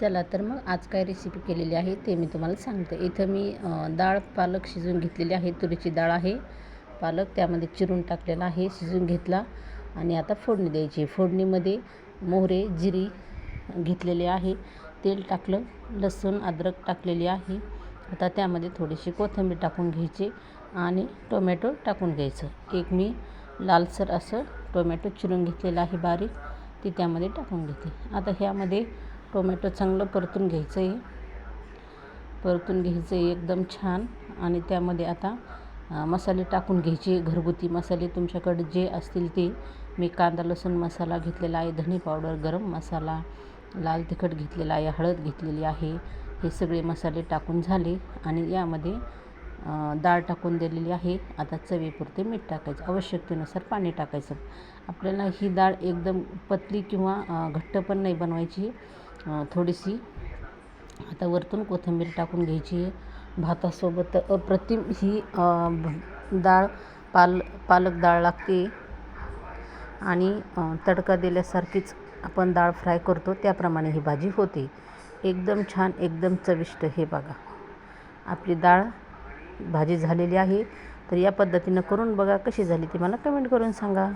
चला तर मग आज काय रेसिपी केलेली आहे ते मी तुम्हाला सांगते. इथं मी डाळ पालक शिजवून घेतलेली आहे. तुरीची डाळ आहे पालक त्यामध्ये चिरून टाकलेला आहे शिजून घेतला आणि आता फोडणी द्यायची. फोडणीमध्ये मोहरे जिरी घेतलेले आहे तेल टाकलं लसूण अद्रक टाकलेली आहे. आता त्यामध्ये थोडीशी कोथिंबीर टाकून घ्यायची आणि टोमॅटो टाकून घ्यायचं. एक मी लालसर असं टोमॅटो चिरून घेतलेलं आहे बारीक ती त्यामध्ये टाकून घेते. आता ह्यामध्ये टोमॅटो चांगलं परतून घ्यायचं आहे. परतून घ्यायचं आहे एकदम छान. आणि त्यामध्ये आता मसाले टाकून घ्यायचे घरगुती मसाले. तुमच्याकडे जे असतील ते. मी कांदा लसूण मसाला घेतलेला आहे धने पावडर गरम मसाला लाल तिखट घेतलेला आहे हळद घेतलेली आहे. हे सगळे मसाले टाकून झाले. आणि यामध्ये डाळ टाकून दिलेली आहे. आता चवीपुरते मीठ टाकायचं. आवश्यकतेनुसार पाणी टाकायचं. आपल्याला ही डाळ एकदम पतली किंवा घट्ट पण नाही बनवायची. थोडीशी. आता वरतून कोथिंबीर टाकून घ्यायची भातासोबत अप्रतिम ही भ- डाळ पाल पालक डाळ लागते. आणि तडका दिल्यासारखीच आपण डाळ फ्राय करतो. त्याप्रमाणे ही भाजी होते. एकदम छान एकदम चविष्ट हे बघा. आपली डाळ भाजी झालेली आहे. तर या पद्धतीनं करून बघा कशी झाली ती. मला कमेंट करून सांगा.